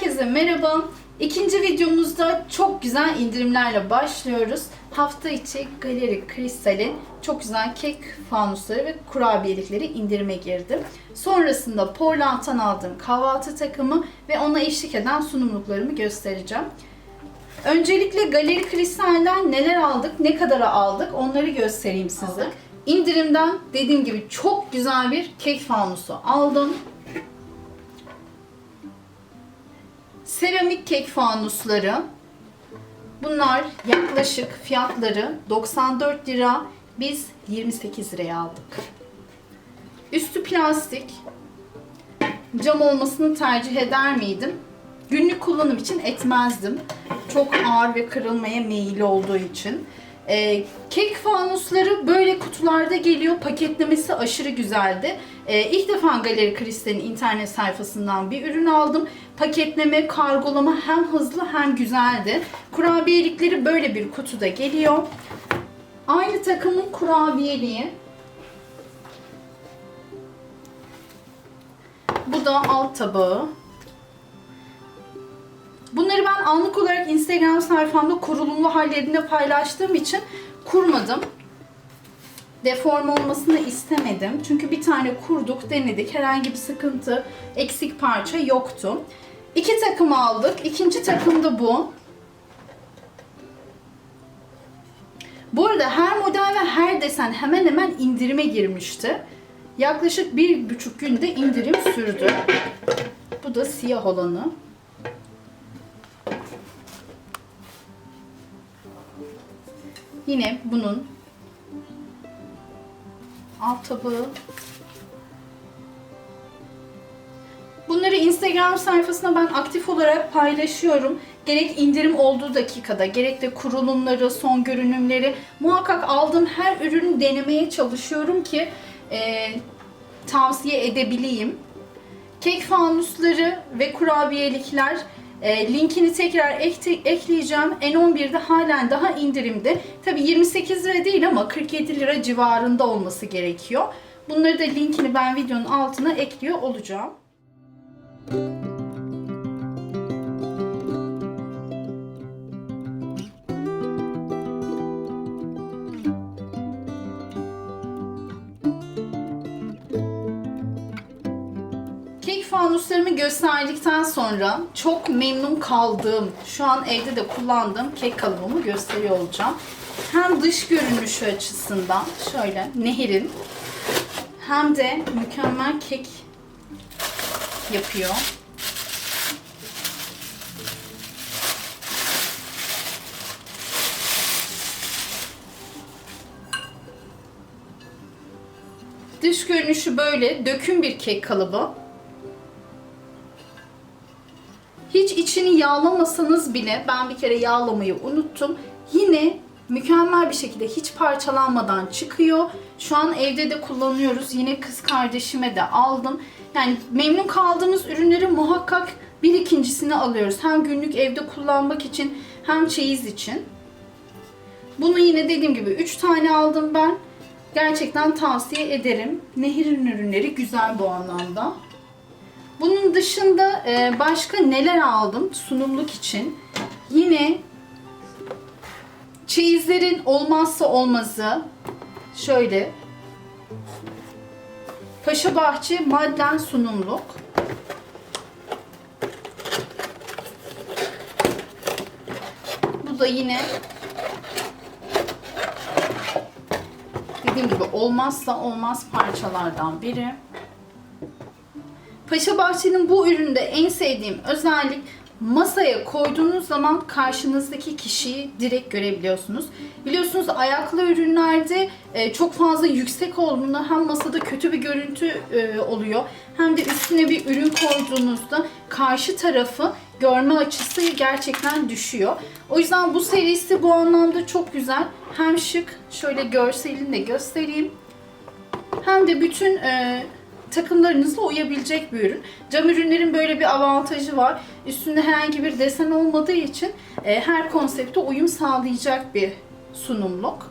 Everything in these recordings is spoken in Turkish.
Herkese merhaba. İkinci videomuzda çok güzel indirimlerle başlıyoruz. Hafta içi Galeri Kristal'in çok güzel kek fanusları ve kurabiyelikleri indirime girdi. Sonrasında Portland'dan aldığım kahvaltı takımı ve ona eşlik eden sunumluklarımı göstereceğim. Öncelikle Galeri Kristal'den neler aldık, ne kadara aldık onları göstereyim size. İndirimden dediğim gibi çok güzel bir kek fanusu aldım. Seramik kek fanusları. Bunlar yaklaşık fiyatları 94 lira. Biz 28 liraya aldık. Üstü plastik. Cam olmasını tercih eder miydim? Günlük kullanım için etmezdim. Çok ağır ve kırılmaya meyilli olduğu için. Ee, kek fanusları böyle kutularda geliyor. Paketlemesi aşırı güzeldi. Ee, ilk defa Galeri Kristal'in internet sayfasından bir ürün aldım. Paketleme, kargolama hem hızlı hem güzeldi. Kurabiyelikleri böyle bir kutuda geliyor. Aynı takımın kurabiyeliği. Bu da alt tabağı. Bunları ben anlık olarak Instagram sayfamda kurulumlu hallerinde paylaştığım için kurmadım. Deform olmasını istemedim. Çünkü bir tane kurduk, denedik. Herhangi bir sıkıntı, eksik parça yoktu. İki takım aldık. İkinci takım da bu. Bu arada her model ve her desen hemen hemen indirime girmişti. Yaklaşık bir buçuk günde indirim sürdü. Bu da siyah olanı. Yine bunun alt tabağı. Bunları Instagram sayfasına ben aktif olarak paylaşıyorum. Gerek indirim olduğu dakikada, gerek de kurulumları, son görünümleri muhakkak aldığım her ürünü denemeye çalışıyorum ki e, tavsiye edebileyim. Kek fanusları ve kurabiyelikler e, linkini tekrar ekte- ekleyeceğim. N11'de halen daha indirimde. Tabi 28 lira değil ama 47 lira civarında olması gerekiyor. Bunları da linkini ben videonun altına ekliyor olacağım. Kek fanuslarımı gösterdikten sonra çok memnun kaldığım, şu an evde de kullandığım kek kalıbımı gösteriyor olacağım. Hem dış görünüşü açısından şöyle nehirin hem de mükemmel kek yapıyor. Dış görünüşü böyle döküm bir kek kalıbı. Yağlamasanız bile ben bir kere yağlamayı unuttum. Yine mükemmel bir şekilde hiç parçalanmadan çıkıyor. Şu an evde de kullanıyoruz. Yine kız kardeşime de aldım. Yani memnun kaldığımız ürünleri muhakkak bir ikincisini alıyoruz. Hem günlük evde kullanmak için hem çeyiz için. Bunu yine dediğim gibi 3 tane aldım ben. Gerçekten tavsiye ederim. Nehir'in ürünleri güzel bu anlamda. Bunun dışında e, başka neler aldım sunumluk için? Yine çeyizlerin olmazsa olmazı şöyle Paşa Bahçe Madlen sunumluk. Bu da yine dediğim gibi olmazsa olmaz parçalardan biri. Paşa Bahçe'nin bu üründe en sevdiğim özellik masaya koyduğunuz zaman karşınızdaki kişiyi direkt görebiliyorsunuz. Biliyorsunuz ayaklı ürünlerde e, çok fazla yüksek olduğunda hem masada kötü bir görüntü e, oluyor hem de üstüne bir ürün koyduğunuzda karşı tarafı görme açısı gerçekten düşüyor. O yüzden bu serisi bu anlamda çok güzel. Hem şık, şöyle görselini de göstereyim. Hem de bütün e, takımlarınızla uyabilecek bir ürün. Cam ürünlerin böyle bir avantajı var. Üstünde herhangi bir desen olmadığı için e, her konsepte uyum sağlayacak bir sunumluk.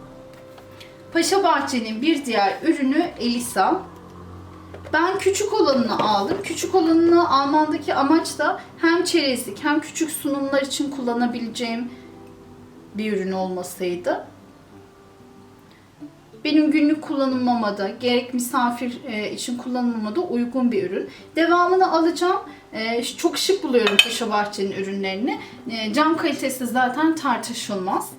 Paşa Bahçe'nin bir diğer ürünü Elisa. Ben küçük olanını aldım. Küçük olanını almandaki amaç da hem çerezlik hem küçük sunumlar için kullanabileceğim bir ürün olmasıydı. Benim günlük kullanımıma da gerek misafir e, için kullanımıma da uygun bir ürün. Devamını alacağım. E, çok şık buluyorum Paşa Bahçe'nin ürünlerini. E, cam kalitesi zaten tartışılmaz.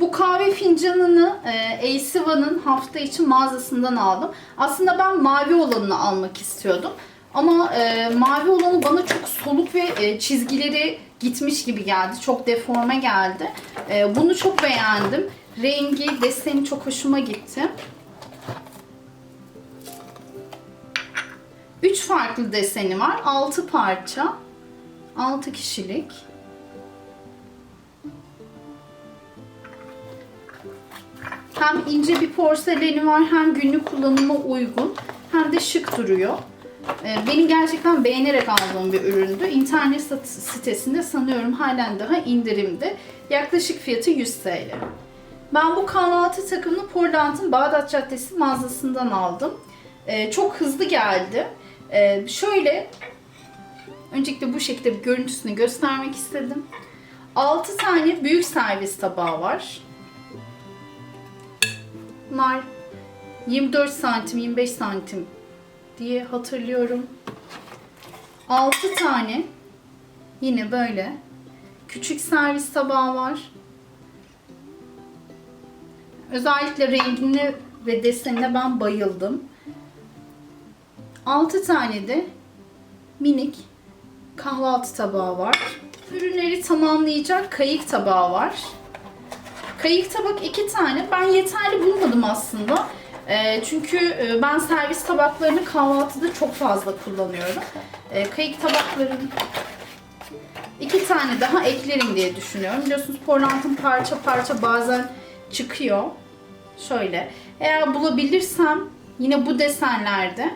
Bu kahve fincanını e, hafta içi mağazasından aldım. Aslında ben mavi olanını almak istiyordum. Ama e, mavi olanı bana çok soluk ve e, çizgileri gitmiş gibi geldi. Çok deforme geldi. E, bunu çok beğendim. Rengi, deseni çok hoşuma gitti. Üç farklı deseni var. Altı parça. Altı kişilik. Hem ince bir porseleni var hem günlük kullanıma uygun hem de şık duruyor. Ee, Benim gerçekten beğenerek aldığım bir üründü. İnternet sitesinde sanıyorum halen daha indirimde. Yaklaşık fiyatı 100 TL. Ben bu kahvaltı takımını Portland'ın Bağdat Caddesi mağazasından aldım. Ee, çok hızlı geldi. Ee, şöyle, öncelikle bu şekilde bir görüntüsünü göstermek istedim. 6 tane büyük servis tabağı var. Bunlar 24 santim, 25 santim diye hatırlıyorum. 6 tane yine böyle küçük servis tabağı var. Özellikle rengine ve desenine ben bayıldım. 6 tane de minik kahvaltı tabağı var. Ürünleri tamamlayacak kayık tabağı var. Kayık tabak iki tane. Ben yeterli bulmadım aslında. Ee, çünkü e, ben servis tabaklarını kahvaltıda çok fazla kullanıyorum. Ee, kayık tabakların iki tane daha eklerim diye düşünüyorum. Biliyorsunuz porlantın parça parça bazen çıkıyor. Şöyle. Eğer bulabilirsem yine bu desenlerde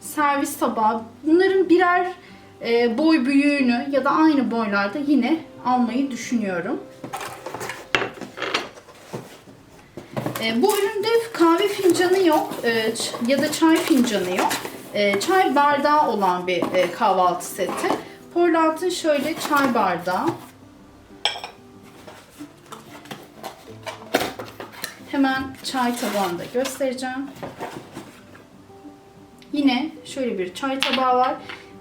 servis tabağı bunların birer e, boy büyüğünü ya da aynı boylarda yine almayı düşünüyorum. E, bu üründe kahve fincanı yok e, ya da çay fincanı yok. E, çay bardağı olan bir e, kahvaltı seti. Portland'ın şöyle çay bardağı. Hemen çay tabağını da göstereceğim. Yine şöyle bir çay tabağı var.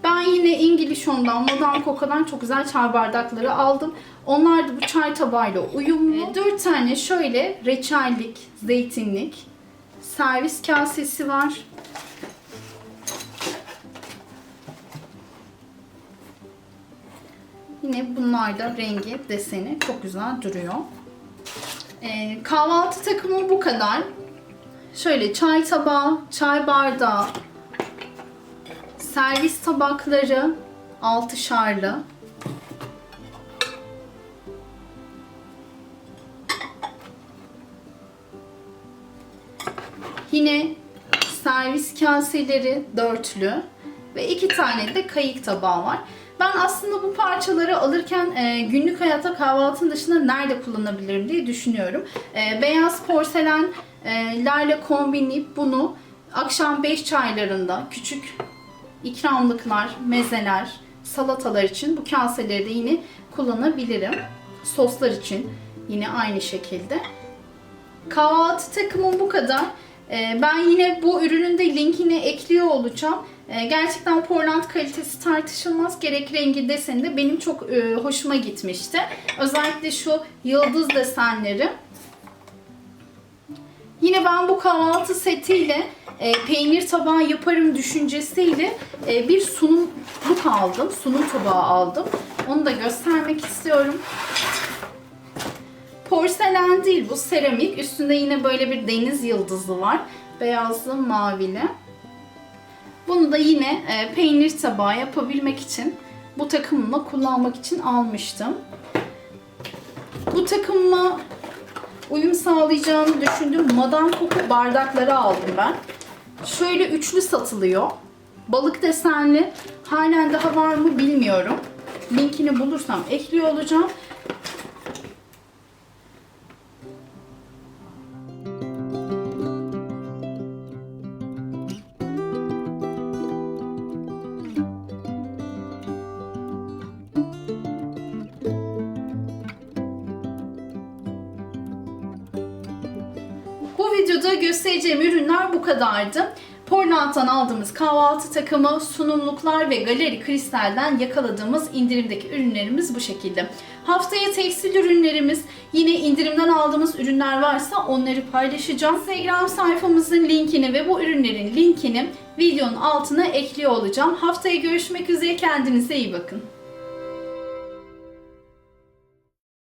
Ben yine İngilizon'dan, Madame Coca'dan çok güzel çay bardakları aldım. Onlar da bu çay tabağıyla uyumlu. 4 tane şöyle reçellik, zeytinlik, servis kasesi var. Yine bunlar da rengi, deseni çok güzel duruyor. Ee, kahvaltı takımı bu kadar. Şöyle çay tabağı, çay bardağı, servis tabakları altışarlı. Yine servis kaseleri dörtlü ve iki tane de kayık tabağı var. Ben aslında bu parçaları alırken e, günlük hayatta kahvaltının dışında nerede kullanabilirim diye düşünüyorum. E, beyaz porselenlerle kombinleyip bunu akşam 5 çaylarında küçük ikramlıklar, mezeler, salatalar için bu kaseleri de yine kullanabilirim. Soslar için yine aynı şekilde. Kahvaltı takımım bu kadar. Ee, Ben yine bu ürünün de linkini ekliyor olacağım. Ee, Gerçekten Portland kalitesi tartışılmaz. Gerek rengi deseni de benim çok e, hoşuma gitmişti. Özellikle şu yıldız desenleri. Yine ben bu kahvaltı setiyle e, peynir tabağı yaparım düşüncesiyle e, bir sunumluk aldım. Sunum tabağı aldım. Onu da göstermek istiyorum. Porselen değil bu seramik. Üstünde yine böyle bir deniz yıldızı var. Beyazlı, mavili. Bunu da yine e, peynir tabağı yapabilmek için bu takımla kullanmak için almıştım. Bu takımla uyum sağlayacağını düşündüğüm Madame Coco bardakları aldım ben. Şöyle üçlü satılıyor. Balık desenli. Halen daha var mı bilmiyorum. Linkini bulursam ekliyor olacağım. Videoda göstereceğim ürünler bu kadardı. Portland'dan aldığımız kahvaltı takımı, sunumluklar ve galeri kristalden yakaladığımız indirimdeki ürünlerimiz bu şekilde. Haftaya tekstil ürünlerimiz, yine indirimden aldığımız ürünler varsa onları paylaşacağım. Instagram sayfamızın linkini ve bu ürünlerin linkini videonun altına ekliyor olacağım. Haftaya görüşmek üzere kendinize iyi bakın.